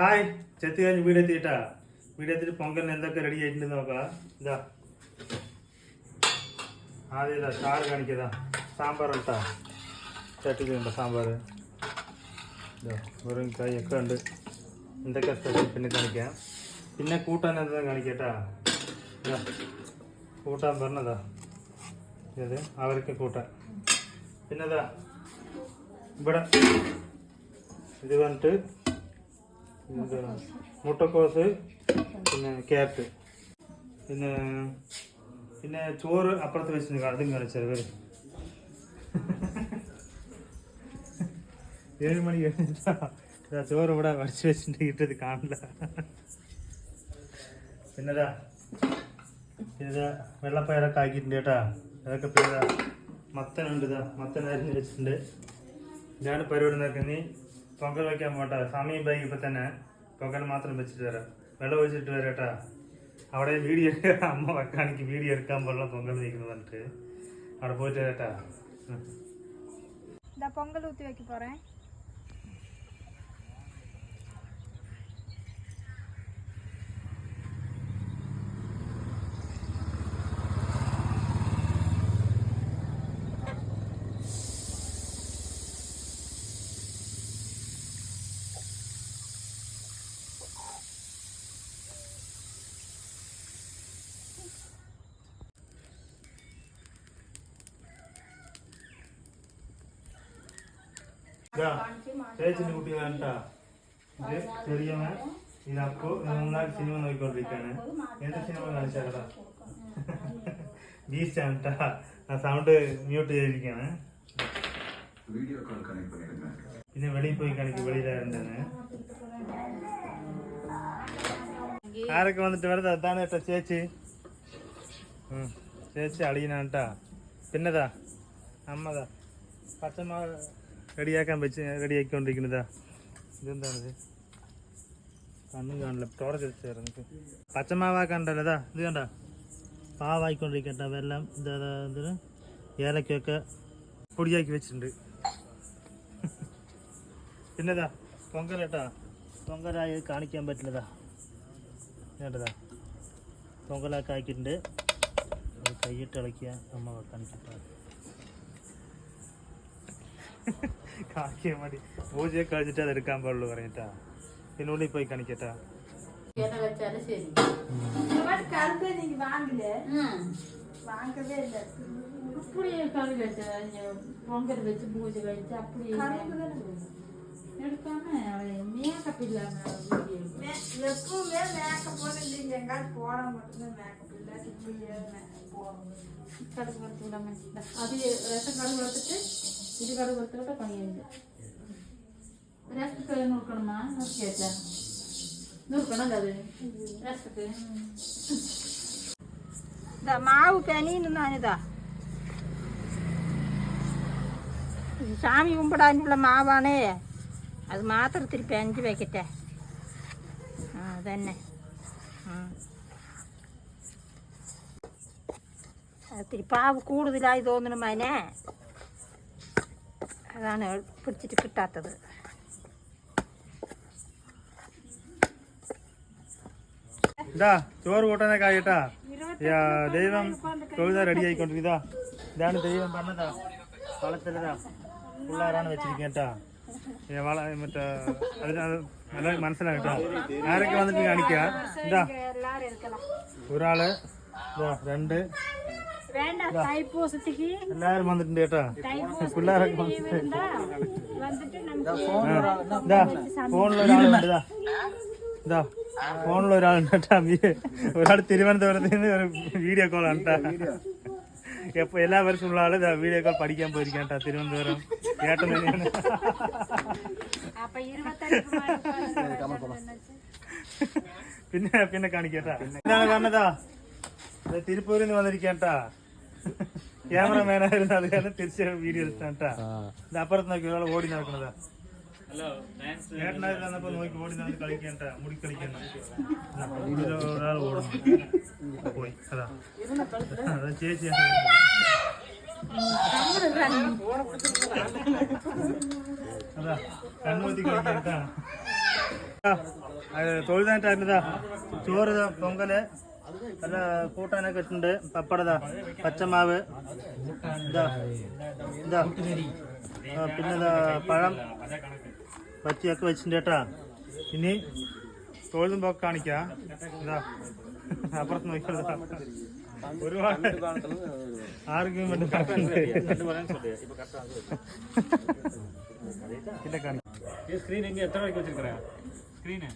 Hi ചെത്തി കഴിഞ്ഞ് വീടെത്തിയിട്ടാ വീടെത്തിയിട്ട് പൊങ്കലിന് എന്തൊക്കെ റെഡി ആയിട്ടുണ്ട് നോക്കാം. ഇതാ. ആദ്യം ഇതാ ചാറ് കാണിക്കതാ. സാമ്പാർ ഇട്ടാ. ചട്ടിക്കുണ്ട് സാമ്പാർ. ഇതാ വെറും ഒക്കെ ഉണ്ട്. എന്തൊക്കെ സ്പെഷ്യൽ പിന്നെ കാണിക്കാം. പിന്നെ കൂട്ടാൻ എന്താ കാണിക്കട്ടാ. ഇതാ കൂട്ടാൻ പറഞ്ഞതാ. ഇത് അവർക്ക് കൂട്ടാൻ. പിന്നെ ഇതാ ഇവിടെ ഇത് വന്നിട്ട് മുട്ടക്കോസ് പിന്നെ ക്യാരറ്റ് പിന്നെ പിന്നെ ചോറ് അപ്പുറത്ത് വെച്ച് അതും കളിച്ചത് വരും. ഏഴ് മണി കഴിഞ്ഞാ ചോറ് ഇവിടെ വടിച്ച് വെച്ചിട്ട് ഇട്ടത് കാണില്ല പിന്നെതാ ഇത് വെള്ളപ്പയറൊക്കെ ആക്കിയിട്ടുണ്ട് കേട്ടാ. അതൊക്കെ പിന്നെ മത്തനുണ്ട്. ഇതാ മത്തൻ അരിഞ്ഞ് വെച്ചിട്ടുണ്ട്. ഞാൻ പരിപാടി നടക്കുന്നത്. പൊങ്കൽ വയ്ക്കാൻ പോട്ടാ സമയം ഇപ്പം ഇപ്പം തന്നെ പൊങ്കൽ മാത്രം വെച്ചിട്ട് വരാം വെള്ളം ഒഴിച്ചിട്ട് വരാട്ടാ അവിടെ വീഡിയോ അമ്മ വക്കാണിക്ക് വീഡിയോ എടുക്കാൻ പാടില്ല പൊങ്കൽ വയ്ക്കുന്നത് പറഞ്ഞിട്ട് അവിടെ പോയിട്ട് വരാട്ടാ പൊങ്കൽ ഊത്തി വയ്ക്ക് പോറേ ചേച്ചിന്റെ കുട്ടി വേണ്ട ഇത് ചെറിയ ഇത് അപ്പോ നന്നായി സിനിമ നോക്കിക്കൊണ്ടിരിക്കാണ്. ഏത് സിനിമ കാണിച്ചാടാ ബീസ്റ്റ് ആണ് ആ സൗണ്ട് മ്യൂട്ട് ചെയ്തിരിക്കാണ്. പിന്നെ വെളിയിൽ പോയി കാണിക്കും വെളിയിലായിരുന്നാണ് ആരൊക്കെ വന്നിട്ട് വെറുതെ അതാണ് കേട്ടോ ചേച്ചി. ചേച്ചി അളിയനാണ് കേട്ടാ പിന്നെതാ അമ്മതാ. പച്ചമാ റെഡിയാക്കാൻ വെച്ച് റെഡിയാക്കിക്കൊണ്ടിരിക്കുന്നതാ. ഇതെന്താണിത്? കണ്ണും കാണില്ല. ടോർച്ച് വെച്ചായിരുന്നു പച്ചമാവാക്കണ്ടല്ലോ ഇതാ ഇത് കണ്ട? പാവായിക്കൊണ്ടിരിക്കട്ടെ. വെള്ളം ഇതാ ഇതാ, എന്തിന് ഏലക്കൊക്കെ പൊടിയാക്കി വെച്ചിട്ടുണ്ട്. പിന്നെതാ പൊങ്കലട്ടാ പൊങ്കലായി കാണിക്കാൻ പറ്റില്ലതാ. കേട്ടതാ പൊങ്കലൊക്കെ ആക്കിയിട്ടുണ്ട്. അത് കൈയിട്ട് ഇളക്കിയ അമ്മ കാണിക്കട്ടെ കാക്കിയ മതി പൂജയൊക്കെ കഴിഞ്ഞിട്ട് അത് എടുക്കാൻ പാടുള്ളൂ പറഞ്ഞിട്ടാ പിന്നെ ഉള്ളിൽ പോയി കാണിക്കട്ടാ என்ன வச்சாலும் சரி இந்த மாதிரி கரும்பே நீங்கள் வாங்கல ம். வாங்கவே இல்லை அப்படியே கறி வச்ச பொங்கல் வச்சு பூஜை வச்சு அப்படியே கரும்பு தானே எடுக்காம மேக்கப் இல்லாம எப்பவுமே மேக்கப் போட்டு எங்காவது போட மட்டும் மேக்கப் இல்லாட்டி போடணும் கடுகு வறுத்து விடாம அது ரசம் கடுகு வறுத்துட்டு இது கடுகு வறுத்துக்கிட்ட பண்ணிடுங்க ரசத்துக்கு நுறுக்கணுமா நுறுக்கி வச்சா நுறுக்கணும் அது? ரசத்துக்கு? இந்த மாவு கனின்னு நானுதா சாமி கும்பிடான்னு மாவானே. അത് മാത്രം ഇത്തിരി പെഞ്ച് വെക്കട്ടെ ആ അതന്നെ. ഇത്തിരി പാവ് കൂടുതലായി തോന്നണ മനെ. അതാണ് പിടിച്ചിട്ട് കിട്ടാത്തത്. ഇതാ ചോറ് കൂട്ടാനൊക്കെ ആയിട്ടാ ദൈവം തൊഴുതാ റെഡി ആയിക്കൊണ്ടിരിക്കുതാ ഇതാണ് ദൈവം പറഞ്ഞതാ. വളത്തിലതാ പിള്ളേരാണ് വെച്ചിരിക്കേട്ടാ വള മറ്റേ നല്ല മനസ്സിലാകട്ടോ ആരൊക്കെ വന്നിട്ട് കാണിക്കുക ഒരാൾ രണ്ട്. എല്ലാരും വന്നിട്ടുണ്ട് കേട്ടാ. പിള്ളേരൊക്കെ ഫോണിൽ ഒരാളുണ്ട് ഇതാ ഫോണിൽ ഒരാളുണ്ട് കേട്ടാ ഒരാൾ തിരുവനന്തപുരത്ത് നിന്ന് ഒരു വീഡിയോ കോൾ ആണ് കേട്ടാ എപ്പോ എല്ലാ വർഷവും ഉള്ള ആൾ വീഡിയോ കോൾ പഠിക്കാൻ പോയിരിക്കാം കേട്ടാ തിരുവനന്തപുരം ഏട്ടൻ തന്നെയാണ് പിന്നെ പിന്നെ കാണിക്കട്ടാ. എന്താണ് തിരുപ്പൂരിൽ നിന്ന് വന്നിരിക്കാട്ടാ. ക്യാമറമാനായിരുന്നു അത് കാരണം തിരിച്ച് വീഡിയോ എടുത്താട്ടാ. ഇത് അപ്പുറത്ത് നോക്കി ഒരാൾ ഓടി നടക്കണതാ ഏട്ടനായിരുന്നു വന്നപ്പോ നോക്കി ഓടി നടന്ന് കളിക്കണ്ട മുടി കളിക്കണ്ട. ഒരാൾ ഓടുന്നു പോയി അതാ. അതാ അതാ തൊഴുതായിട്ടായിരുന്നതാ. ചോറ് പൊങ്കൽ. നല്ല കൂട്ടാനൊക്കെ ഇട്ടുണ്ട്. പപ്പടതാ പച്ചമാവ്. ഇതാ ഇതാ. ആ, പിന്നെതാ പഴം. പച്ചയൊക്കെ വെച്ചിട്ടുണ്ട് കേട്ടാ ഇനി തൊഴുതും പോക്ക് കാണിക്കാം ഇതാ അപ്പുറത്ത് നോക്കിയതാ ഒരുപാട് ആർക്കും വേണ്ടി കണക്കുണ്ട് പിന്നെ കാണിക്കാം ஸ்க்ரீன் எங்க எத்தனை வரைக்கும் வச்சிருக்கிற ஸ்க்ரீனு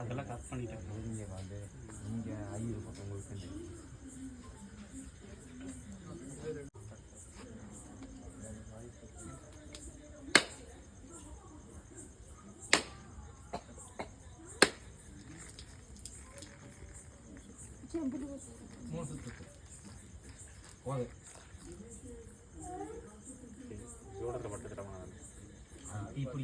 அதெல்லாம் கட் பண்ணிட்டேன் நீங்கள் ஐயர் பக்கம் உங்களுக்கு போது ஜோடத்தில் பட்டுக்கிறவங்க இப்படி.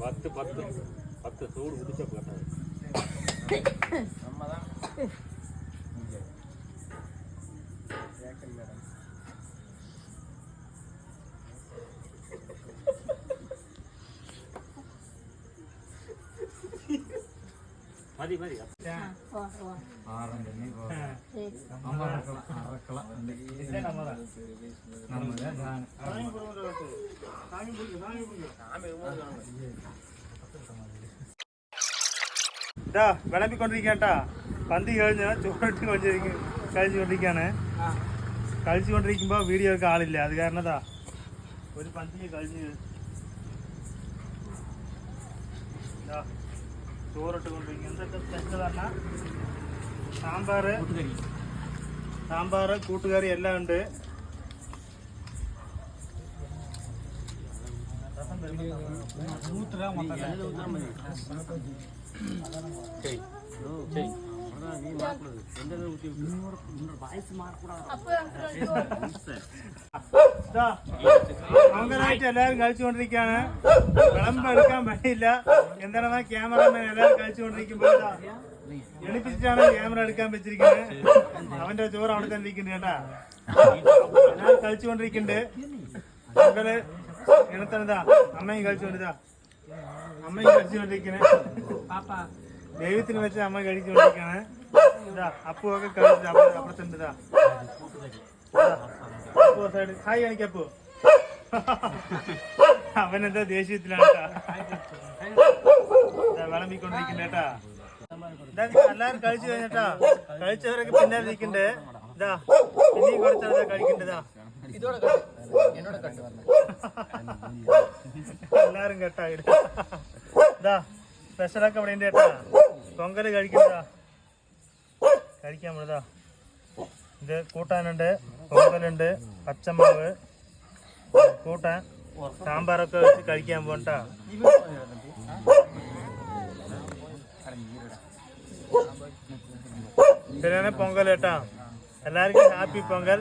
பத்து பத்து பத்து சூடு குடிச்ச போட்டாரு ഇതാ വിളമ്പിക്കൊണ്ടിരിക്കട്ടാ പന്തി കഴിഞ്ഞ് ചോറിട്ട് കൊണ്ടിരിക്കും കഴിച്ചുകൊണ്ടിരിക്കാണ് കഴിച്ചുകൊണ്ടിരിക്കുമ്പോൾ വീഡിയോ ഒക്കെ ആളില്ല. അത് കാരണം ഇതാ ഒരു പന്തി കഴിഞ്ഞ് ഇതാ. ചോറിട്ട് കൊണ്ടിരിക്കും എന്തൊക്കെ സ്പെഷ്യൽ പറഞ്ഞാൽ സാമ്പാർ സാമ്പാർ കൂട്ടുകറി എല്ലാം ഉണ്ട് அவங்களாச்சும் எல்லாரும் கழிச்சு கொண்டிருக்காங்க விளம்பரம் எடுக்க மணியில எந்த நேரம் கேமராமேன் எல்லாரும் கழிச்சு கொண்டிருக்கும் போதா எழுப்பிச்சுட்டானா கேமரா எடுக்காம வச்சிருக்கேன். அவன் ஜோரம் அவனை தான் இருக்கேன்டா எல்லாரும் கழிச்சு கொண்டிருக்கிண்டு உங்களு இனத்தானதா அம்மையும் கழிச்சு கொண்டுதா அம்மையும் கழிச்சு கொண்டிருக்கிறேன் தெய்வத்தின் வச்சு அம்மா கழிச்சு கொண்டிருக்கானே அப்போ கழிச்சு അവനെന്താ ദേഷ്യത്തിലാണ് കേട്ടാ ഇതാ വിളമ്പിക്കൊണ്ടിരിക്കുന്നുണ്ട് കേട്ടാ ഇതാ എല്ലാരും കഴിച്ചു കഴിഞ്ഞിട്ടാ കഴിച്ചവരൊക്കെ പിന്നാലെ ഇരിക്കണ്ട് ഇതാ ഇനിയും കുറച്ചാണ് കഴിക്കണ്ടതാ എല്ലാരും കേട്ടാ ഇതാ സ്പെഷ്യലൊക്കെ ഇവിടെ ഉണ്ട് കേട്ടാ പൊങ്കൽ കഴിക്കണ്ടാ കഴിക്കാൻ പോയതാ ഇത് കൂട്ടാനുണ്ട് പൊങ്കലുണ്ട് പച്ചമാവ് കൂട്ടാൻ സാമ്പാറൊക്കെ വെച്ച് കഴിക്കാൻ പോണ്ടാ ശരിയാണ് പൊങ്കൽ കേട്ടാ. എല്ലാവർക്കും ഹാപ്പി പൊങ്കൽ.